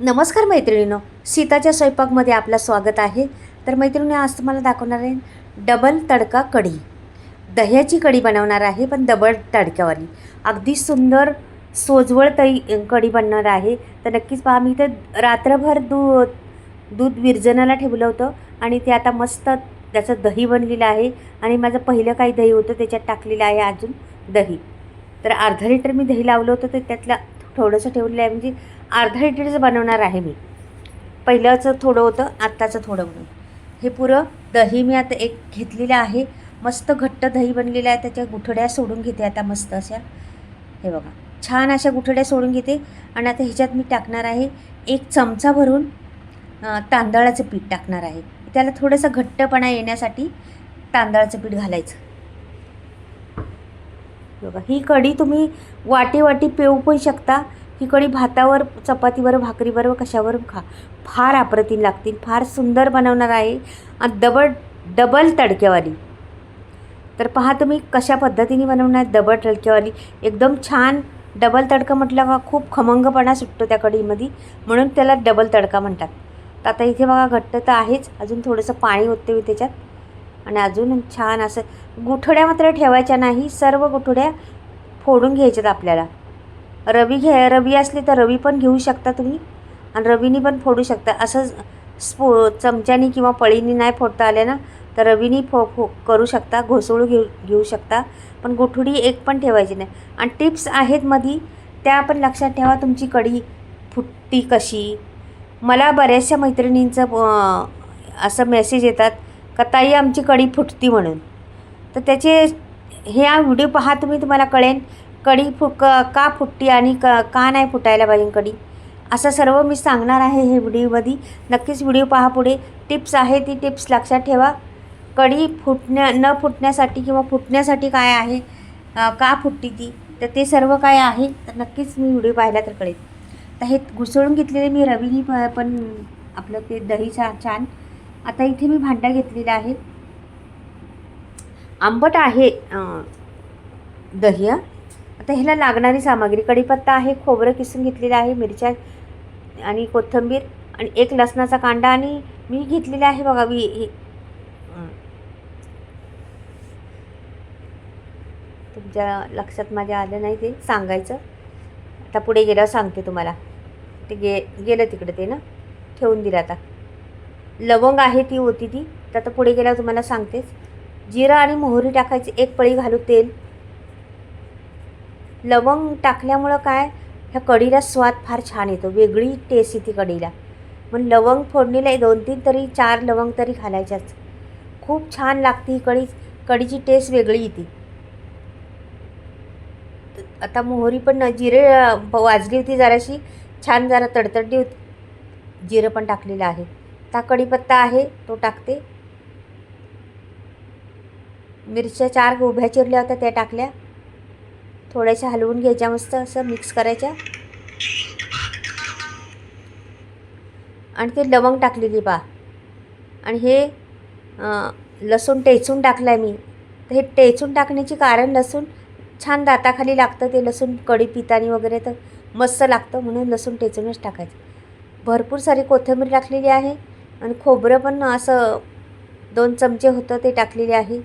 नमस्कार मैत्रिणीनो सीताच्या स्वयंपाकमध्ये आपलं स्वागत आहे. तर मैत्रिणी आज तुम्हाला दाखवणार आहे डबल तडका कढी. दह्याची कढी बनवणार आहे पण डबल तडक्यावाली. अगदी सुंदर सोजवळ तई कढी बनणार आहे. तर नक्कीच पहा मी तर रात्रभर दू दूध विरजनाला ठेवलं होतं आणि ते आता मस्त त्याचं दही बनलेलं आहे आणि माझं पहिलं काही दही होतं त्याच्यात टाकलेलं आहे अजून दही. तर अर्धा लिटर मी दही लावलं होतं तर त्यातलं थोडंसं ठेवलेलं आहे. म्हणजे अर्धा इडलीचं बनवणार आहे मी. पहिल्याचं थोडं होतं आत्ताचं थोडं म्हणून. हे पुरं दही मी आता एक घेतलेलं आहे. मस्त घट्ट दही बनलेलं आहे त्याच्या गुठड्या सोडून घेते आता मस्त अशा. हे बघा छान अशा गुठड्या सोडून घेते. आणि आता ह्याच्यात मी टाकणार आहे एक चमचा भरून तांदळाचं पीठ टाकणार आहे. त्याला थोडंसं घट्टपणा येण्यासाठी तांदळाचं पीठ घालायचं. बघा ही कढी तुम्ही वाटी वाटी पिऊ पण शकता. ही कढी भातावर चपातीवर भाकरीवर कशावर खा. फार अप्रतिम लागतील. फार सुंदर बनवणार आहे. आणि डबल डबल तडक्यावाली तर पहा तुम्ही कशा पद्धतीने बनवणार डबल तडक्यावाली एकदम छान डबल तडका म्हटलं का खूप खमंगपणा सुटतो त्या कढीमध्ये. म्हणून त्याला डबल तडका म्हणतात. तर आता इथे बघा घट्ट तर आहेच. अजून थोडंसं पाणी होते मी त्याच्यात. आणि अजून छान असं गुठड्या मात्र ठेवायच्या नाही. सर्व गुठड्या फोडून घ्यायच्यात आपल्याला. रवी घ्या रवी असली तर रवी पण घेऊ शकता तुम्ही. आणि रवीनी पण फोडू शकता. असं स्पो चमच्यानी किंवा पळीनी नाही फोडता आले ना तर रवीनी फो फो करू शकता घोसळू घेऊ घेऊ शकता. पण गोठुडी एक पण ठेवायची नाही. आणि टिप्स आहेत मधी त्या पण लक्षात ठेवा तुमची कढी फुटती कशी. मला बऱ्याचशा मैत्रिणींचं असं मेसेज येतात का ताई आमची कढी फुटती म्हणून. तर त्याचे हे व्हिडिओ पहा तुम्ही तुम्हाला कळेल. कढी फु क का फुटती आणि क का नाही फुटायला पाहिजे कढी? असं सर्व मी सांगणार आहे हे व्हिडिओमध्ये. नक्कीच व्हिडिओ पहा पुढे. टिप्स आहे ती टिप्स लक्षात ठेवा. कढी फुटण्या न फुटण्यासाठी किंवा फुटण्यासाठी काय आहे का फुटती ती तर ते सर्व काय आहे तर नक्कीच मी व्हिडिओ पाहिला तर कळेल. तर हे घुसळून घेतलेले मी रवीनी प- पण आपलं ते दही छा छान. आता इथे मी भांडा घेतलेला आहे आंबट आहे दही आता ह्याला लागणारी सामग्री कढीपत्ता आहे खोबरं किसून घेतलेलं आहे मिरच्या आणि कोथिंबीर आणि एक लसणाचा कांदा आणि मी घेतलेला आहे बघा मी हे. तुमच्या लक्षात माझ्या आलं नाही ते सांगायचं. आता पुढे गेल्यावर सांगते तुम्हाला. ते गे गेलं तिकडे ते ना? ठेवून दिलं आता. लवंग आहे ती होती ती. तर आता पुढे गेल्यावर तुम्हाला सांगतेच. जिरं आणि मोहरी टाकायची एक पळी घालू तेल. लवंग टाकल्यामुळं काय? ह्या कढीला स्वाद फार छान येतो. वेगळी टेस्ट येते कढीला मग लवंग फोडणीला दोन तीन तरी चार लवंग तरी घालायच्याच. खूप छान लागते ही कढी कढीची टेस्ट वेगळी येते. आता मोहरी पण जिरे वाजली होती जराशी. छान जरा तडतडली होती. जिरं पण टाकलेलं आहे. ता कढीपत्ता आहे तो टाकते. मिरच्या चार उभ्या चिरल्या होत्या त्या टाकल्या. थोड्याशा हलवून घ्यायच्या मस्त असं मिक्स करायच्या. आणि ते लवंग टाकलेली पा आणि हे लसूण टेचून टाकलं आहे मी. तर हे टेचून टाकण्याचे कारण लसूण छान दाताखाली लागतं ते लसूण कढी पितानी वगैरे तर मस्त लागतं म्हणून लसूण टेचूनच टाकायचं. भरपूर सारी कोथिंबीर टाकलेली आहे. आणि खोबरं पण असं दोन चमचे होतं ते टाकलेले आहे.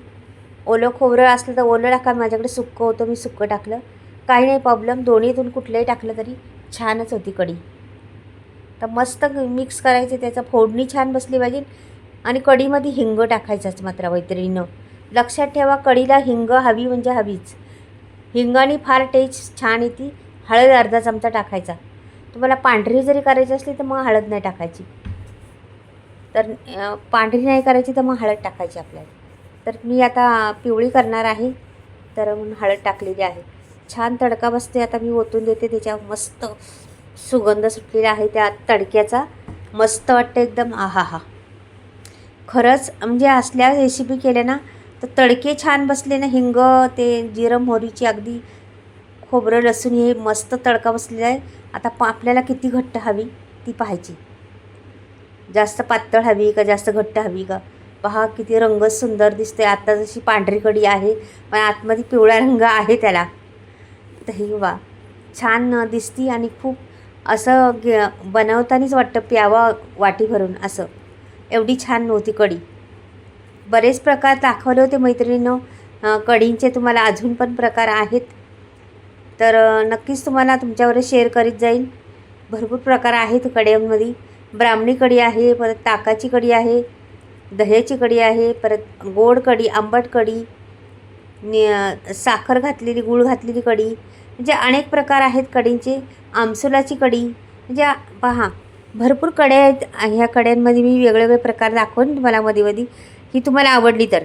ओलं खोबरं असलं तर ओलं टाका माझ्याकडे सुक्कं होतं मी सुक्कं टाकलं. काही नाही प्रॉब्लेम दोन्हीतून कुठलंही टाकलं तरी छानच होती कढी. तर मस्त मिक्स करायचं त्याचं फोडणी छान बसली पाहिजे. आणि कढीमध्ये हिंग टाकायचंच मात्र मैत्रिणीनं. लक्षात ठेवा कढीला हिंग हवी म्हणजे हवीच. हिंगाने फार टेस्ट छान येते. हळद अर्धा चमचा टाकायचा. तुम्हाला पांढरी जरी करायची असली तर मग हळद नाही टाकायची. तर पांढरी नाही करायची तर मग हळद टाकायची आपल्याला. तर मी आता पिवळी करणार आहे. तर म्हणून हळद टाकलेली आहे. छान तडका बसते आता मी ओतून देते. त्याच्यावर मस्त सुगंध सुटलेला आहे त्या तडक्याचा. मस्त वाटतं एकदम. आहा हा खरंच म्हणजे असल्या रेसिपी केल्या ना तर तडके छान बसले ना. हिंग ते जिरं मोहरीची अगदी खोबरं लसूण हे मस्त तडका बसलेला आहे. आता पा आपल्याला किती घट्ट हवी ती पाहायची. जास्त पातळ हवी का जास्त घट्ट हवी का? पहा किती रंग सुंदर दिसते आत्ता जशी पांढरी कडी आहे पण आतमध्ये पिवळा रंग आहे त्याला. तर वा छान दिसती आणि खूप असं गे बनवतानाच वाटतं प्यावा वाटी भरून असं. एवढी छान नव्हती कढी बरेच प्रकार दाखवले होते मैत्रिणीनं. कढींचे तुम्हाला अजून पण प्रकार आहेत. तर नक्कीच तुम्हाला तुमच्यावर शेअर करीत जाईल. भरपूर प्रकार आहेत कड्यांमध्ये. ब्राह्मणी कढी आहे परत ताकाची कढी आहे. दह्याची कढी आहे परत गोड कढी आंबट कढी नि साखर घातलेली गूळ घातलेली कढी. म्हणजे अनेक प्रकार आहेत कढींचे. आमसुलाची कढी. म्हणजे पहा भरपूर कढ्या आहेत. ह्या कड्यांमध्ये मी वेगवेगळे प्रकार दाखवून तुम्हाला मध्ये मध्ये ही तुम्हाला आवडली तर.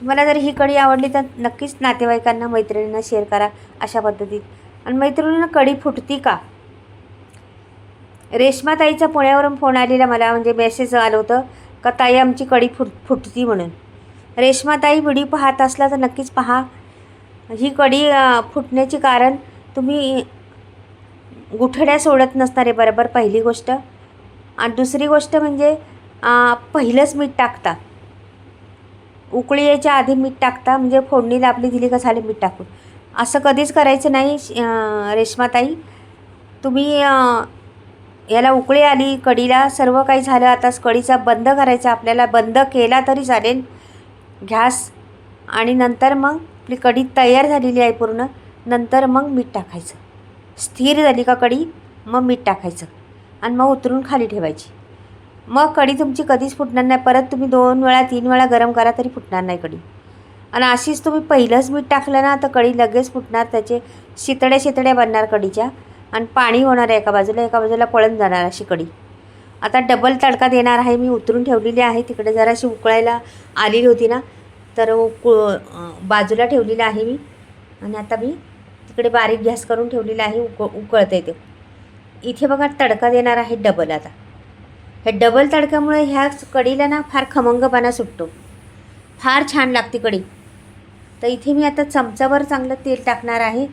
तुम्हाला जर ही कढी आवडली तर नक्कीच नातेवाईकांना मैत्रिणींना शेअर करा अशा पद्धतीत. आणि मैत्रिणींना कढी फुटती का? रेश्माताईचा पुण्यावरून फोन आलेला मला. म्हणजे मेसेज आलं होतं. का ताई आमची कडी फुट फुटती म्हणून. रेश्माताई व्हिडिओ पाहत असला तर नक्कीच पहा. ही कडी फुटण्याचे कारण तुम्ही गुठड्या सोडत नसणारे बरोबर? पहिली गोष्ट. आणि दुसरी गोष्ट म्हणजे पहिलंच मीठ टाकता. उकळी यायच्या आधी मीठ टाकता. म्हणजे फोडणीला आपली दिली का झाली मीठ टाकून. असं कधीच करायचं नाही अं, रेश्माताई. तुम्ही याला उकळी आली कढीला सर्व काही झालं. आता कढीचा बंद करायचा. आपल्याला बंद केला तरी चालेल. घ्यास. आणि नंतर मग आपली कढी तयार झालेली आहे पूर्ण. नंतर मग मीठ टाकायचं. स्थिर झाली का कढी मग मीठ टाकायचं. आणि मग उतरून खाली ठेवायची. मग कढी तुमची कधीच फुटणार नाही. परत तुम्ही दोन वेळा तीन वेळा गरम करा तरी फुटणार नाही कढी आणि अशीच तुम्ही पहिलंच मीठ टाकलं ना तर कढी लगेच फुटणार. त्याचे शितड्या शितड्या बनणार कढीच्या आणि पाणी होणार आहे एका बाजूला एका बाजूला पळून जाणार अशी कडी. आता डबल तडका देणार आहे. मी उतरून ठेवलेली आहे. तिकडे जराशी उकळायला आलेली होती ना तर उक बाजूला ठेवलेलं आहे मी. आणि आता मी तिकडे बारीक गॅस करून ठेवलेला आहे. उक उकळते ते. इथे बघा तडका देणार आहे डबल आता. हे डबल तडक्यामुळे ह्या कढीला ना फार खमंगपणा सुटतो. फार छान लागते कढी तर इथे मी आता चमचावर चांगलं तेल टाकणार आहे.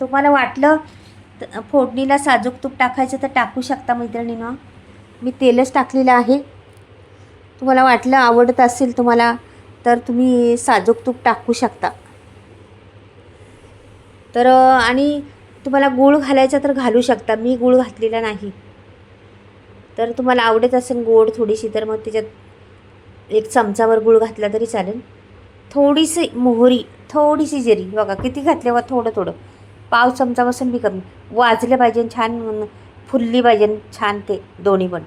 तुम्हाला वाटलं फोडणीला साजूक तूप टाकायचं तर टाकू शकता मैत्रिणीनं. मी तेलच टाकलेलं आहे. तुम्हाला वाटलं आवडत असेल तुम्हाला तर तुम्ही साजूक तूप टाकू शकता. तर आणि तुम्हाला गूळ घालायचा तर घालू शकता. मी गूळ घातलेला नाही. तर तुम्हाला आवडत असेल गोड थोडीशी तर मग त्याच्यात एक चमचावर गूळ घातला तरी चालेल. थोडीशी मोहरी थोडीशी जिरी. बघा किती घातल्यावर थोडं थोडं. पाव चमचापासून बी कमी वाजले पाहिजे छान फुलली पाहिजे छान ते दोन्ही पण.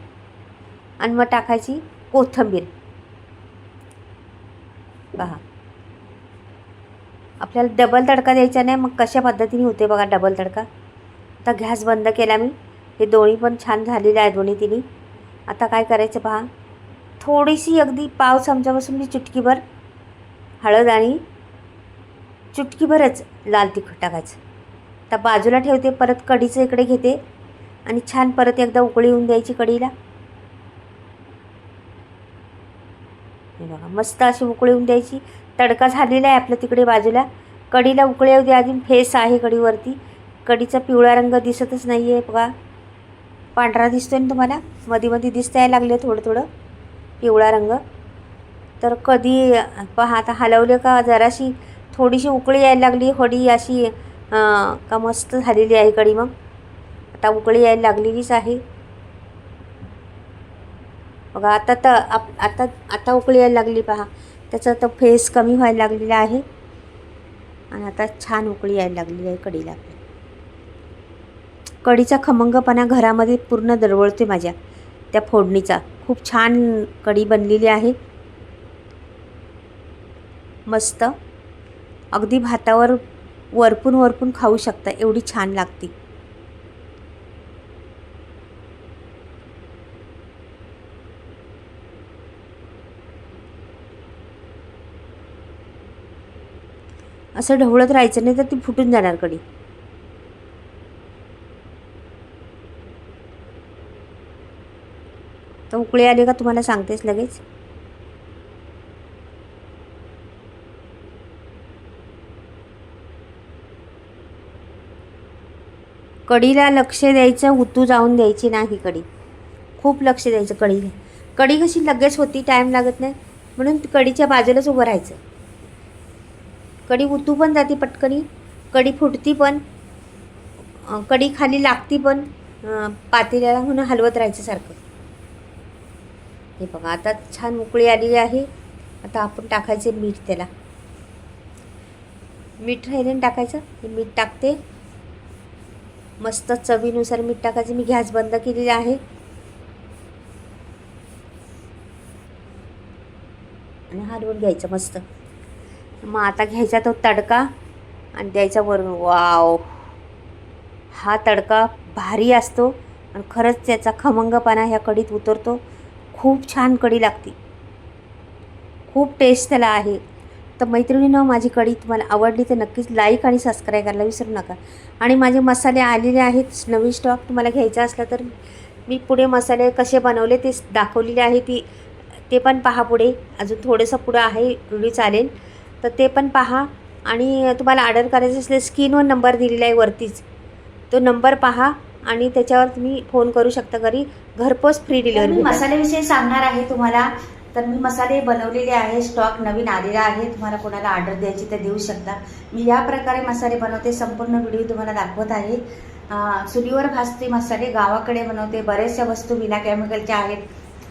आणि मग टाकायची कोथिंबीर. पहा आपल्याला डबल तडका द्यायचा नाही मग कशा पद्धतीने होते बघा डबल तडका. आता गॅस बंद केला मी. हे दोन्ही पण छान झालेले आहे दोन्ही तिन्ही. आता काय करायचं पहा. थोडीशी अगदी पाव चमचापासून मी चुटकीभर हळद आणि चुटकीभरच लाल तिखट टाकायचं. आता बाजूला ठेवते परत कढीचं इकडे घेते. आणि छान परत एकदा उकळी येऊन द्यायची कढीला. हे बघा मस्त अशी उकळी येऊन द्यायची. तडका झालेला आहे आपल्या तिकडे बाजूला. कढीला उकळी येऊ द्या अजून फेस आहे कढीवरती. कढीचा पिवळा रंग दिसतच नाही आहे बघा. पांढरा दिसतोय ना तुम्हाला? मध्ये मध्ये दिसता यायला लागले थोडं थोडं. पिवळा रंग. तर कधी पहा आता हलवले का? जराशी थोडीशी उकळी यायला लागली हडी अशी का मस्त झालेली आहे कढी मग. आता उकळी यायला लागलेलीच आहे. बघा आता तर आप आता आता उकळी यायला लागली पहा. त्याचा तर फेस कमी व्हायला लागलेला आहे. आणि आता छान उकळी यायला लागलेली आहे कढीला. आपल्या कढीचा खमंगपणा घरामध्ये पूर्ण दरवळते माझ्या त्या फोडणीचा. खूप छान कढी बनलेली आहे. मस्त. अगदी भातावर वरपून वरपून खाऊ शकता एवढी छान लागते. असं ढवळत राहायचं नाही तर ती फुटून जाणार कडे. तर उकळी आली का तुम्हाला सांगतेच लगेच. कढीला लक्ष द्यायचं उतू जाऊन द्यायची नाही कढी खूप लक्ष द्यायचं कढीला कढी कशी लगेच होती टाईम लागत नाही. म्हणून कढीच्या बाजूलाच उभं राहायचं. कढी उतू पण जाते पटकनी कढी फुटती पण कढी खाली लागती पण पातेल्याला म्हणून हलवत राहायचं सारखं. हे बघा आता छान उकळी आलेली आहे. आता आपण टाकायचे मीठ त्याला. मीठ राहिले टाकायचं. हे मीठ टाकते. मस्त चवीनुसार मीठ टाकायचं. मी गॅस बंद केलेली आहे. आणि हलवून घ्यायचं मस्त. मग आता घ्यायचा तो तडका आणि द्यायचा वरून. वाव! हा तडका भारी असतो आणि खरंच त्याचा खमंगपणा ह्या कढीत उतरतो. खूप छान कढी लागते. खूप टेस्ट त्याला आहे. तर मैत्रिणीनं माझी कढी तुम्हाला आवडली तर नक्कीच लाईक आणि सबस्क्राईब करायला विसरू नका. आणि माझे मसाले आलेले आहेत नवीन स्टॉक तुम्हाला घ्यायचा असला तर मी पुढे मसाले कसे बनवले ते दाखवलेले आहे ती ते पण पहा पुढे. अजून थोडंसं पुढं आहे व्हिडिओ चालेल. तर ते पण पहा. आणि तुम्हाला ऑर्डर करायचं असले स्क्रीनवर नंबर दिलेला आहे वरतीच. तो नंबर पहा आणि त्याच्यावर तुम्ही फोन करू शकता घरी. घरपोच फ्री डिलिव्हरी मसाल्याविषयी सांगणार आहे तुम्हाला. तर मी मसाले बनवलेले आहे स्टॉक नवीन आलेला आहे तुम्हाला कोणाला ऑर्डर द्यायची तर देऊ शकता. मी या प्रकारे मसाले बनवते संपूर्ण व्हिडिओ तुम्हाला दाखवत आहे. चुलीवर भाजते मसाले गावाकडे बनवते बऱ्याचशा वस्तू बिना केमिकलच्या आहेत.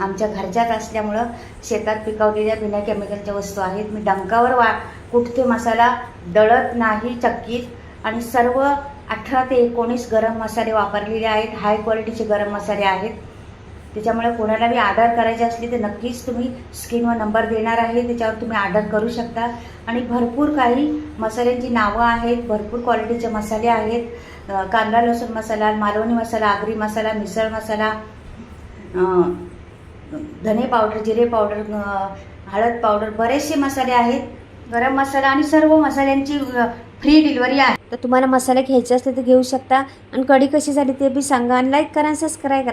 आमच्या घरच्याच असल्यामुळं शेतात पिकवलेल्या बिना केमिकलच्या वस्तू आहेत. मी डंकावर वा कुठते मसाला दळत नाही चक्कीत. आणि सर्व अठरा ते एकोणीस गरम मसाले वापरलेले आहेत. हाय क्वालिटीचे गरम मसाले आहेत. त्याच्यामुळे कोणाला बी आर्डर करायची असली तर नक्कीच तुम्ही स्क्रीनवर नंबर देणार आहे. त्याच्यावर तुम्ही ऑर्डर करू शकता. आणि भरपूर काही मसाल्यांची नावं आहेत. भरपूर क्वालिटीचे मसाले आहेत. कांदा लसूण मसाला मालवणी मसाला आगरी मसाला मिसळ मसाला धने पावडर जिरे पावडर हळद पावडर बरेचसे मसाले आहेत. गरम मसाला आणि सर्व मसाल्यांची फ्री डिलिव्हरी आहे. तर तुम्हाला मसाले घ्यायचे असले तर घेऊ शकता. आणि कढी कशी झाली ते बी सांगा आणि लाईक करा आणि सबस्क्राईब करा.